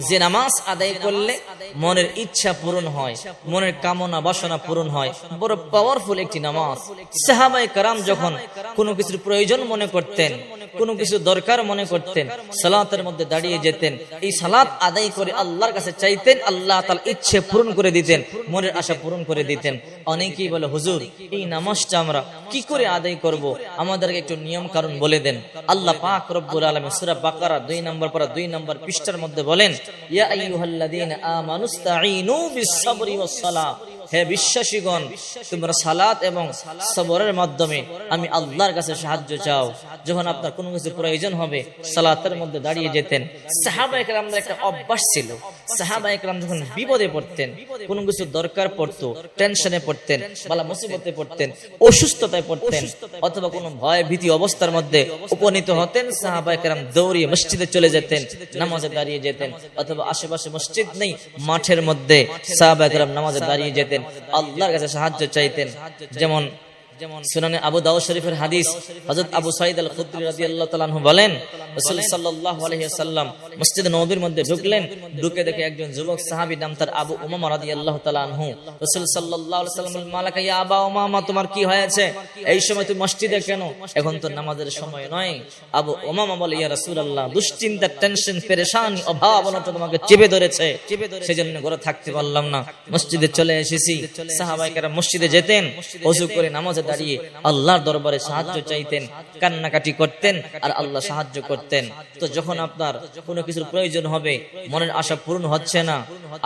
যে নামাজ আদায় করলে মনের ইচ্ছা পূরণ হয়, মনের কামনা, বাসনা পূরণ হয়। বড় পাওয়ারফুল একটি নামাজ। সাহাবাই কারাম যখন কোনো কিছুর প্রয়োজন মনে করতেন কোনো কিছু দরকার মনে করতেন, সালাতের মধ্যে দাঁড়িয়ে যেতেন। এই সালাত আদায় করে আল্লাহর কাছে চাইতেন, আল্লাহ তার ইচ্ছে পূরণ করে দিতেন, মনের আশা পূরণ করে দিতেন। অনেকেই বলে, হুজুর, এই নামাজটা আমরা কি করে আদায় করব? আমাদেরকে একটু নিয়ম কারণ বলে দেন। আল্লাহ পাক রব্বুল আলামিন সূরা বাকারা 2 নম্বর পড়া 2 নম্বর পৃষ্ঠার মধ্যে বলেন, ইয়া আইয়ুহাল্লাযীনা আমানুস্তাঈনু বিস-সাবরি ওয়াস-সালাহ হে বিশ্বাসীগণ, তোমরা সালাত এবং সবরের মাধ্যমে আমি আল্লাহর কাছে সাহায্য চাও। যখন আপনার কোনো কিছু প্রয়োজন হবে, সালাতের মধ্যে দাঁড়িয়ে যেতেন। সাহাবা একরামদের একটা অভ্যাস ছিল। সাহাবা একরাম যখন বিপদে পড়তেন, কোনো কিছু দরকার পড়তো, টেনশনে পড়তেন, বালা মুসিবতে পড়তেন, অসুস্থতায় পড়তেন, অথবা কোনো ভয় ভীতি অবস্থার মধ্যে উপনীত হতেন, সাহাবা একরাম দৌড়িয়ে মসজিদে চলে যেতেন, নামাজে দাঁড়িয়ে যেতেন, অথবা আশেপাশে মসজিদ নেই, মাঠের মধ্যে সাহাবা একরাম নামাজে দাঁড়িয়ে যেতেন। আল্লাহর কাছে সাহায্য চাইতেন। যেমন যেমন সুনানে আবু দাউদ শরীফের হাদিস, হযরত আবু সাইদ আল খুদরি রাদিয়াল্লাহু তাআলা বলেন রাসূল মধ্যে ঢুকলেন, ঢুকে দেখে একজন যুবক সাহাবী নাম তার আবু উমামা রাদিয়াল্লাহু তাআলা আনহু। রাসূল সাল্লাল্লাহু আলাইহি ওয়াসাল্লাম মালাকা ইয়া আবা উমামা, তোমার কি হয়েছে? এই সময় তুমি মসজিদে কেন? এখন তো নামাজের সময় নয়। আবু উমামা বলে, ইয়া রাসূলুল্লাহ দুশ্চিন্তা টেনশন পেরেশানি, অভাব, অনটন তোমাকে চেপে ধরেছে। সেজন্য ঘরে থাকতে পারলাম না। মসজিদে চলে এসেছি। সাহাবাইকারা মসজিদে যেতেন ওযু করে নামাজে দাঁড়িয়ে আল্লাহর দরবারে সাহায্য চাইতেন, কান্নাকাটি করতেন আর আল্লাহ সাহায্য করতেন। তো যখন আপনার কোনো কিছুর প্রয়োজন হবে, মনের আশা পূরণ হচ্ছে না,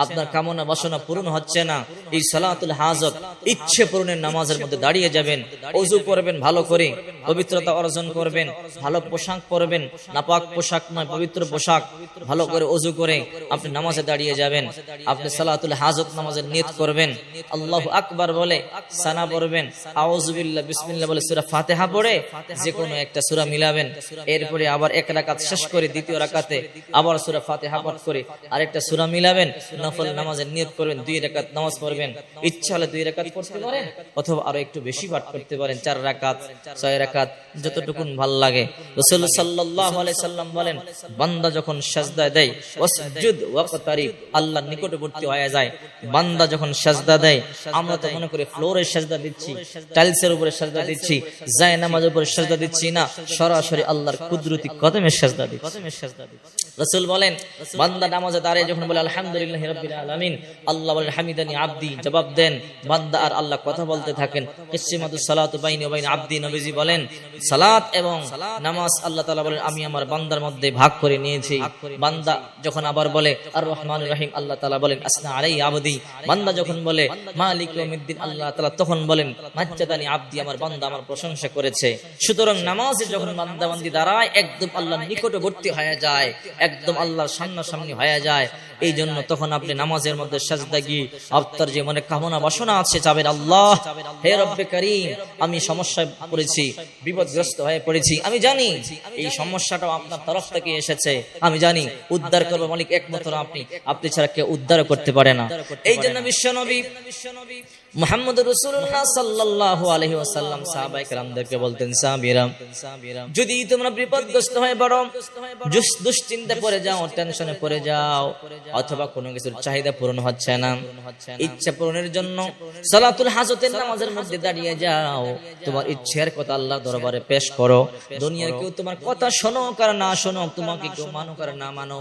আপনার কামনা বাসনা পূরণ হচ্ছে না, এই সালাতুল হাজত ইচ্ছে পূরণের নামাজের মধ্যে দাঁড়িয়ে যাবেন ওযু করবেন ভালো করে, পবিত্রতা অর্জন করবেন, ভালো পোশাক পরবেন, নাপাক পোশাক নয়, পবিত্র পোশাক, ভালো করে ওযু করে আপনি নামাজে দাঁড়িয়ে যাবেন, আপনি সালাতুল হাজত নামাজের নিয়ত করবেন, আল্লাহু আকবার বলে সানা পড়বেন আউযুবিল্লাহ বিসমিল্লাহ বলে সূরা ফাতিহা পড়ে, যে কোনো একটা সুরা মিলাবেন, এরপরে আবার এক রাকাত শেষ করে দ্বিতীয় রাকাতে আবার সূরা ফাতিহা পাঠ করে আরেকটা সূরা মিলাবেন, নফল নামাজের নিয়ত করবেন, দুই রাকাত নামাজ পড়বেন। ইচ্ছা হলে দুই রাকাত পড়তে পারেন অথবা আরও একটু বেশি পাঠ করতে পারেন, চার রাকাত, ছয় রাকাত, যতটুকুন ভালো লাগে। রাসূল সাল্লাল্লাহু আলাইহি সাল্লাম বলেন, বান্দা যখন সাজদা দেয়, ওয়াসজুদ ওয়াকতারিব, আল্লাহর নিকটবর্তী হয়ে যায়। বান্দা যখন সাজদা দেয়, আমরা তো মনে করি ফ্লোরে সাজদা দিচ্ছি, টাইলসের উপরে সাজদা দিচ্ছি, যায় নামাজের উপরে সাজদা দিচ্ছি না, সরাসরি আল্লাহর কুদরতি কদমে সাজদা দিচ্ছি কদমে সাজদা দিচ্ছি। রাসূল বলেন, বান্দা নামাজে দাঁড়িয়ে যখন বলে, আলহামদুলিল্লাহি রাব্বিল আলামিন আল্লাহ বলেন, হামিদানি আব্দি জবাব দেন, বান্দা আর আল্লাহ কথা বলতে থাকেন। কিসমাতু সালাতু বাইনি ওয়া বাইনা আব্দি নবীজি বলেন, সালাত এবং নামাজ আল্লাহ তাআলা বলেন, আমি আমার বান্দার মধ্যে ভাগ করে নিয়েছি। বান্দা যখন আবার বলে আর রহমান রহিম আল্লাহ তাআলা বলেন, আসনা আলাই আবদি বান্দা যখন বলে, মালিক ইয়াউমিদ্দিন আল্লাহ তাআলা তখন বলেন, মাজ্জাদানি আব্দি আমার বান্দা আমার প্রশংসা করেছে। সুতরাং নামাজে যখন বান্দা বান্দি দাঁড়ায়, একদম আল্লাহর নিকটবর্তী হয়ে যায়। একদম আল্লাহর সামনাসামনি হয়ে যায়। এই জন্য তখন আপনি নামাজের মধ্যে সাজদা গিয়ে আপনার যে মনে কামনা বাসনা আছে, চাবেন আল্লাহ, হে রব্বে করিম, আমি সমস্যায় পড়েছি, বিপদগ্রস্ত হয়ে পড়েছি। আমি জানি এই সমস্যাটাও আপনার তরফ থেকে এসেছে। আমি জানি উদ্ধার করব মালিক একমাত্র আপনি। আপনি ছাড়া কেউ উদ্ধার করতে পারে না। এই জন্য বিশ্বনবী মোহাম্মদ রসুল্লাহ সাল্লাল্লাহু আলাইহি ওয়াসাল্লাম সাহাবায়ে কেরামদেরকে বলতেন, সাহাবীরা, যদি তোমরা বিপদগ্রস্ত হয়ে পড়ো দুস- দুশ্চিন্তা পড়ে যাও টেনশনে পড়ে যাও, অথবা কোনো কিছুর চাহিদা পূরণ হচ্ছে না। ইচ্ছা পূরণের জন্য সালাতুল হাজতের নামাজের মধ্যে দাঁড়িয়ে যাও। তোমার ইচ্ছের কথা আল্লাহ দরবারে পেশ করো। দুনিয়ার কেউ তোমার কথা শোনো আর না শোনো, তোমাকে কেউ মানো আর না মানো।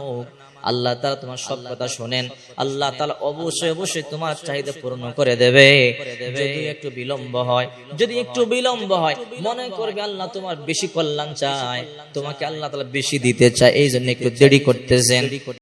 আল্লাহ তাআলা তোমার সব কথা শোনেন। আল্লাহ তাআলা অবশ্যই অবশ্যই তোমার চাহিদা পূরণ করে দেবে। যদি একটু বিলম্ব হয়, যদি একটু বিলম্ব হয়, মনে করবে আল্লাহ তোমার বেশি কল্যাণ চায়, তোমাকে আল্লাহ তাআলা বেশি দিতে চায় এই জন্য একটু দেরি করতেছেন।